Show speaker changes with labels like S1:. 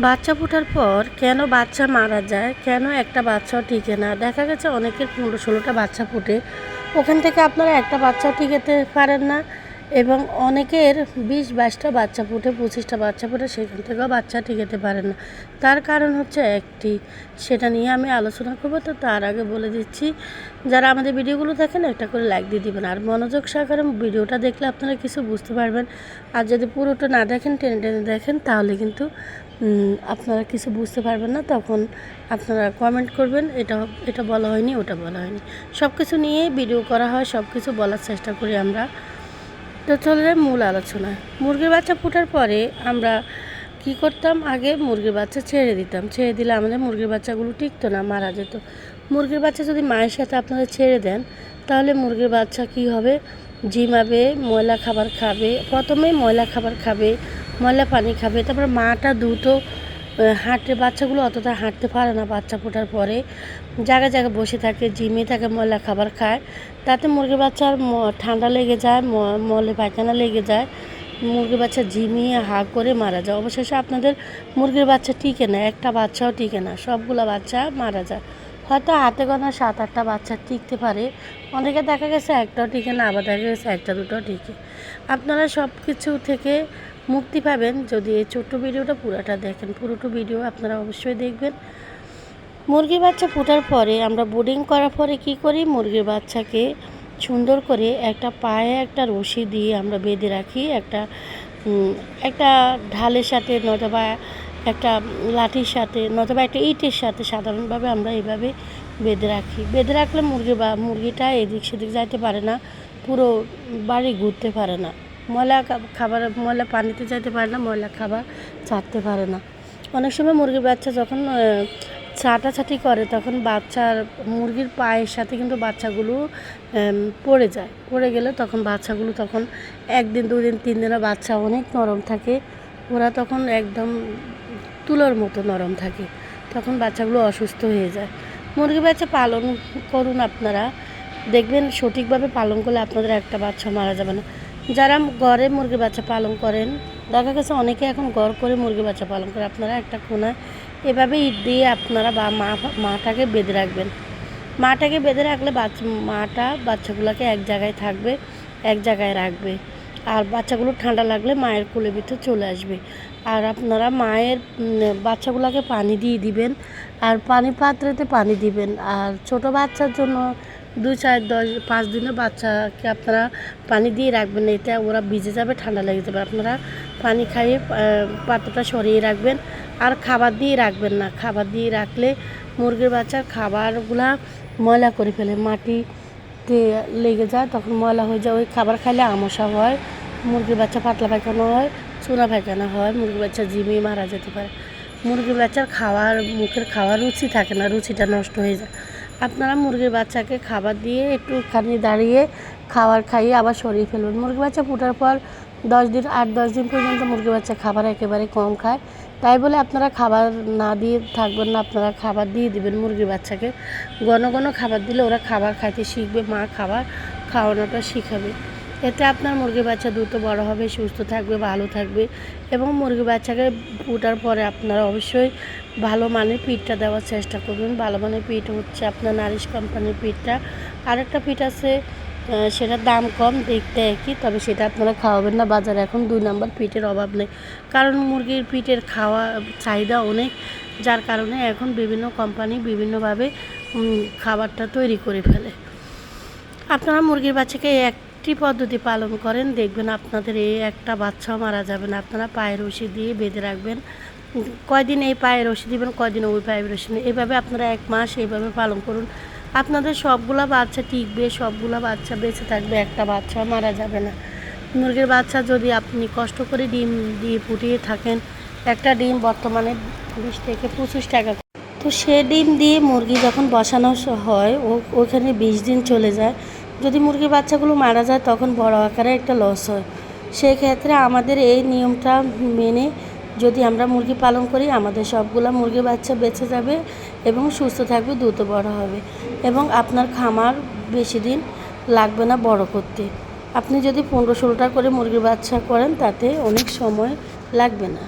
S1: বাচ্চা ফোটার পর কেন বাচ্চা মারা যায়, কেন একটা বাচ্চাও টিকে না? দেখা গেছে অনেকের পনেরো ষোলোটা বাচ্চা ফোটে। ওখান থেকে আপনারা একটা বাচ্চাও টিকাতে পারেন না এবং অনেকের বিশ, বাইশটা বাচ্চা ফুটে, পঁচিশটা বাচ্চা ফুটে, সেখান থেকেও বাচ্চা টিকাতে পারে না। তার কারণ হচ্ছে একটি, সেটা নিয়ে আমি আলোচনা করব। তো তার আগে বলে দিচ্ছি, যারা আমাদের ভিডিওগুলো দেখেন, একটা করে লাইক দিয়ে দিবেন। আর মনোযোগ সহকারে ভিডিওটা দেখলে আপনারা কিছু বুঝতে পারবেন। আর যদি পুরোটা না দেখেন, টেনে টেনে দেখেন, তাহলে কিন্তু আপনারা কিছু বুঝতে পারবেন না, তখন আপনারা কমেন্ট করবেন, এটা এটা বলা হয়নি, ওটা বলা হয়নি। সব কিছু নিয়ে ভিডিও করা হয় সব কিছু বলার চেষ্টা করি আমরা। তো চলে যায় মূল আলোচনা মুরগির বাচ্চা ফোটার পরে আমরা কি করতাম? আগে মুরগির বাচ্চা ছেড়ে দিতাম। ছেড়ে দিলে আমাদের মুরগির বাচ্চাগুলো টিকতো না, মারা যেত। মুরগির বাচ্চা যদি মায়ের সাথে আপনারা ছেড়ে দেন, তাহলে মুরগির বাচ্চা কি হবে? জিমাবে, ময়লা খাবার খাবে প্রথমে ময়লা খাবার খাবে ময়লা পানি খাবে। তারপর মাটা আহ, হাঁটে বাচ্চাগুলো অতটা হাঁটতে পারে না বাচ্চা ফোটার পরে। জায়গায় জায়গায় বসে থাকে জিমে থাকে ময়লা খাবার খায়। তাতে মুরগির বাচ্চার ঠান্ডা লেগে যায় মলে পায়খানা লেগে যায়। মুরগির বাচ্চা ঝিমিয়ে হা করে মারা যায়। অবশেষে আপনাদের মুরগির বাচ্চা টিকে না একটা বাচ্চাও টিকে না সবগুলো বাচ্চা মারা যায়। হয়তো হাতে গোনা সাত আটটা বাচ্চা টিকতে পারে। অনেকে দেখা গেছে একটাও টিকে না আবার দেখা গেছে একটা দুটো টিকে। আপনারা সব কিছু থেকে মুক্তি পাবেন। যদি এই ছোট্ট ভিডিওটা পুরোটা দেখেন, পুরোটো ভিডিও আপনারা অবশ্যই দেখবেন। মুরগির বাচ্চা ফোটার পরে আমরা বোর্ডিং করার পরে কি করি? মুরগির বাচ্চাকে সুন্দর করে একটা পায়ে একটা রশি দিয়ে আমরা বেঁধে রাখি। একটা একটা ঢালের সাথে নয়তোবা একটা লাঠির সাথে নয়তোবা একটা ইটের সাথে সাধারণভাবে আমরা এইভাবে বেঁধে রাখি। বেঁধে রাখলে মুরগি বা, মুরগিটা এদিক সেদিক যাইতে পারে না, পুরো বাড়ি ঘুরতে পারে না। ময়লা খাবার, ময়লা পানিতে যাইতে পারে না, ময়লা খাবার ছাড়তে পারে না। অনেক সময় মুরগির বাচ্চা যখন ছাটাছাটি করে, তখন বাচ্চার, মুরগির পায়ের সাথে কিন্তু বাচ্চাগুলো পড়ে যায়। পড়ে গেলে তখন বাচ্চাগুলো তখন একদিন, দুদিন তিন দিনের বাচ্চা অনেক নরম থাকে। ওরা তখন একদম তুলোর মতো নরম থাকে। তখন বাচ্চাগুলো অসুস্থ হয়ে যায়। মুরগি বাচ্চা পালন করুন আপনারা। দেখবেন সঠিকভাবে পালন করলে আপনাদের একটা বাচ্চা মারা যাবে না। যারা ঘরে মুরগি বাচ্চা পালন করেন, দেখা গেছে অনেকে এখন ঘর করে মুরগি বাচ্চা পালন করে। আপনারা একটা কোনায় এভাবে ইট দিয়ে আপনারা বা মা, মাটাকে বেঁধে রাখবেন। মাটাকে বেঁধে রাখলে বাচ্চা, মাটা বাচ্চাগুলোকে এক জায়গায় থাকবে, এক জায়গায় রাখবে। আর বাচ্চাগুলো ঠান্ডা লাগলে মায়ের কোলের ভিতরে চলে আসবে। আর আপনারা মায়ের বাচ্চাগুলোকে পানি দিয়ে দিবেন। আর পানি পাত্রেতে পানি দিবেন। আর ছোট বাচ্চার জন্য দুই চার দশ পাঁচ দিনের বাচ্চাকে আপনারা পানি দিয়ে রাখবেন, এতে ওরা ভিজে যাবে, ঠান্ডা লেগে যাবে। আপনারা পানি খাইয়ে পাত্রটা সরিয়ে রাখবেন। আর খাবার দিয়ে রাখবেন না। খাবার দিয়ে রাখলে মুরগির বাচ্চার খাবারগুলা ময়লা করে ফেলে। মাটিতে লেগে যায়, তখন ময়লা হয়ে যায়। ওই খাবার খাইলে আমসা হয়, মুরগির বাচ্চা পাতলা পায়খানা হয়, চুনা পায়খানা হয়, মুরগির বাচ্চা জিমিয়ে মারা যেতে পারে। মুরগির বাচ্চার খাওয়ার, মুখের খাওয়ার রুচি থাকে না, রুচিটা নষ্ট হয়ে যায়। আপনারা মুরগির বাচ্চাকে খাবার দিয়ে একটুখানি দাঁড়িয়ে খাবার খাইয়ে আবার সরিয়ে ফেলবেন মুরগি বাচ্চা ফোটার পর দশ দিন, আট, দশ দিন পর্যন্ত মুরগি বাচ্চা খাবার একেবারে কম খায়। তাই বলে আপনারা খাবার না দিয়ে থাকবেন না, আপনারা খাবার দিয়ে দিবেন মুরগির বাচ্চাকে। ঘন ঘন খাবার দিলে ওরা খাবার খাইতে শিখবে, মা খাবার খাওয়ানোটা শিখাবে। এতে আপনার মুরগির বাচ্চা দ্রুত বড় হবে, সুস্থ থাকবে, ভালো থাকবে এবং মুরগির বাচ্চাকে ফোটার পরে আপনারা অবশ্যই ভালো মানের পিঠটা দেওয়ার চেষ্টা করবেন। ভালো মানের পিঠ হচ্ছে আপনার নারিশ কোম্পানির পিঠটা। আরেকটা পিঠ আছে সেটার দাম কম, দেখতে একই, তবে সেটা আপনারা খাওয়াবেন না। বাজারে এখন দুই নম্বর পিঠের অভাব নেই। কারণ মুরগির পিঠের খাওয়া চাহিদা অনেক, যার কারণে এখন বিভিন্ন কোম্পানি বিভিন্নভাবে খাবারটা তৈরি করে ফেলে। আপনারা মুরগির বাচ্চাকে একটি পদ্ধতি পালন করেন, দেখবেন আপনাদের এই একটা বাচ্চাও মারা যাবে না। আপনারা পায়ের রশি দিয়ে বেঁধে রাখবেন। কয়দিন এই পায়ের রশি দিবেন, কয়দিন ওই পায়ের রশি এইভাবে আপনারা এক মাস এইভাবে পালন করুন। আপনাদের সবগুলা বাচ্চা টিকবে, সবগুলা বাচ্চা বেঁচে থাকবে, একটা বাচ্চাও মারা যাবে না। মুরগির বাচ্চা যদি আপনি কষ্ট করে ডিম দিয়ে ফুটিয়ে থাকেন, একটা ডিম বর্তমানে বিশ থেকে পঁচিশ টাকা তো সে ডিম দিয়ে মুরগি যখন বসানো হয়, ও ওখানে বিশ দিন চলে যায়। যদি মুরগির বাচ্চাগুলো মারা যায়, তখন বড় আকারে একটা লস হয়। সেক্ষেত্রে আমাদের এই নিয়মটা মেনে যদি আমরা মুরগি পালন করি, আমাদের সবগুলো মুরগির বাচ্চা বেঁচে যাবে এবং সুস্থ থাকবে, দ্রুত বড় হবে এবং আপনার খামার বেশি দিন লাগবে না বড় করতে। আপনি যদি পনেরো ষোলোটা করে মুরগির বাচ্চা করেন, তাতে অনেক সময় লাগবে না।